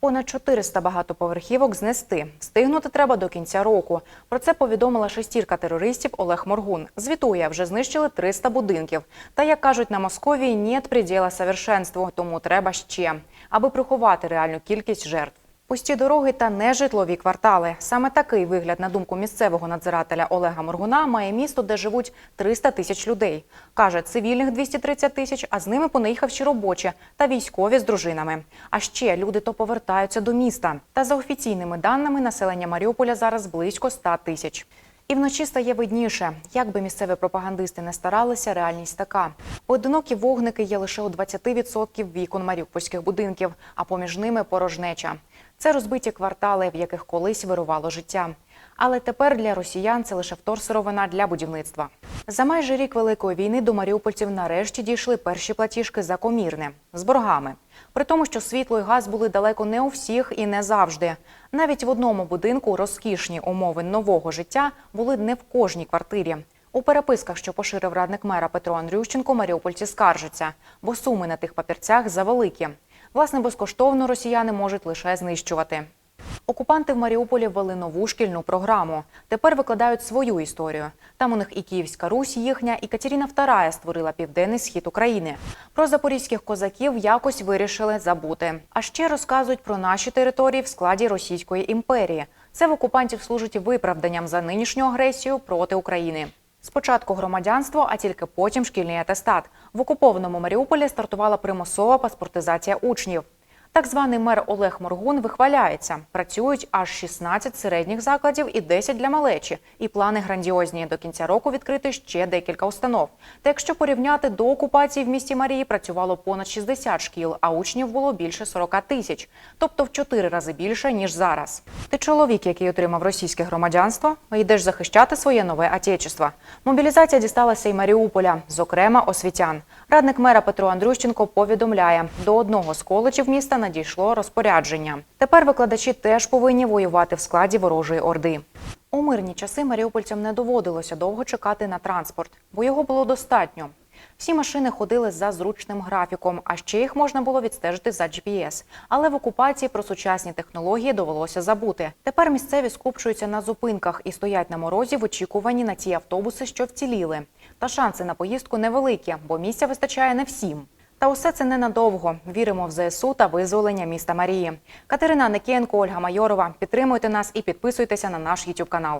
Понад 400 багатоповерхівок знести. Стигнути треба до кінця року. Про це повідомила шестірка терористів Олег Моргун. Звітує, вже знищили 300 будинків. Та, як кажуть на Московії, нет приділа совершенству, тому треба ще, аби приховати реальну кількість жертв. Пусті дороги та нежитлові квартали. Саме такий вигляд, на думку місцевого надзирателя Олега Моргуна, має місто, де живуть 300 тисяч людей. Каже, цивільних 230 тисяч, а з ними понаїхавші робочі та військові з дружинами. А ще люди то повертаються до міста. Та за офіційними даними, населення Маріуполя зараз близько 100 тисяч. І вночі стає видніше. Як би місцеві пропагандисти не старалися, реальність така. Поодинокі вогники є лише у 20% вікон маріупольських будинків, а поміж ними порожнеча. Це розбиті квартали, в яких колись вирувало життя. Але тепер для росіян це лише вторсировина для будівництва. За майже рік великої війни до маріупольців нарешті дійшли перші платіжки за комірне з боргами. При тому, що світло і газ були далеко не у всіх і не завжди. Навіть в одному будинку розкішні умови нового життя були не в кожній квартирі. У переписках, що поширив радник мера Петро Андрющенко, маріупольці скаржаться, бо суми на тих папірцях завеликі. Власне, безкоштовно росіяни можуть лише знищувати. Окупанти в Маріуполі ввели нову шкільну програму. Тепер викладають свою історію. Там у них і Київська Русь їхня, і Катерина II створила південний схід України. Про запорізьких козаків якось вирішили забути. А ще розказують про наші території в складі Російської імперії. Це в окупантів служить виправданням за нинішню агресію проти України. Спочатку громадянство, а тільки потім шкільний атестат. В окупованому Маріуполі стартувала примусова паспортизація учнів. Так званий мер Олег Моргун вихваляється. Працюють аж 16 середніх закладів і 10 для малечі. І плани грандіозні. До кінця року відкрити ще декілька установ. Та якщо порівняти до окупації в місті Марії працювало понад 60 шкіл, а учнів було більше 40 тисяч, тобто в 4 рази більше ніж зараз. Ти чоловік, який отримав російське громадянство, йдеш захищати своє нове отечество. Мобілізація дісталася і Маріуполя, зокрема освітян. Радник мера Петро Андрющенко повідомляє, до одного з коледжів міста надійшло розпорядження. Тепер викладачі теж повинні воювати в складі ворожої орди. У мирні часи маріупольцям не доводилося довго чекати на транспорт, бо його було достатньо. Всі машини ходили за зручним графіком, а ще їх можна було відстежити за GPS. Але в окупації про сучасні технології довелося забути. Тепер місцеві скупчуються на зупинках і стоять на морозі в очікуванні на ті автобуси, що вціліли. Та шанси на поїздку невеликі, бо місця вистачає не всім. Та усе це ненадовго. Віримо в ЗСУ та визволення міста Марії. Катерина Никієнко, Ольга Майорова. Підтримуйте нас і підписуйтеся на наш YouTube канал.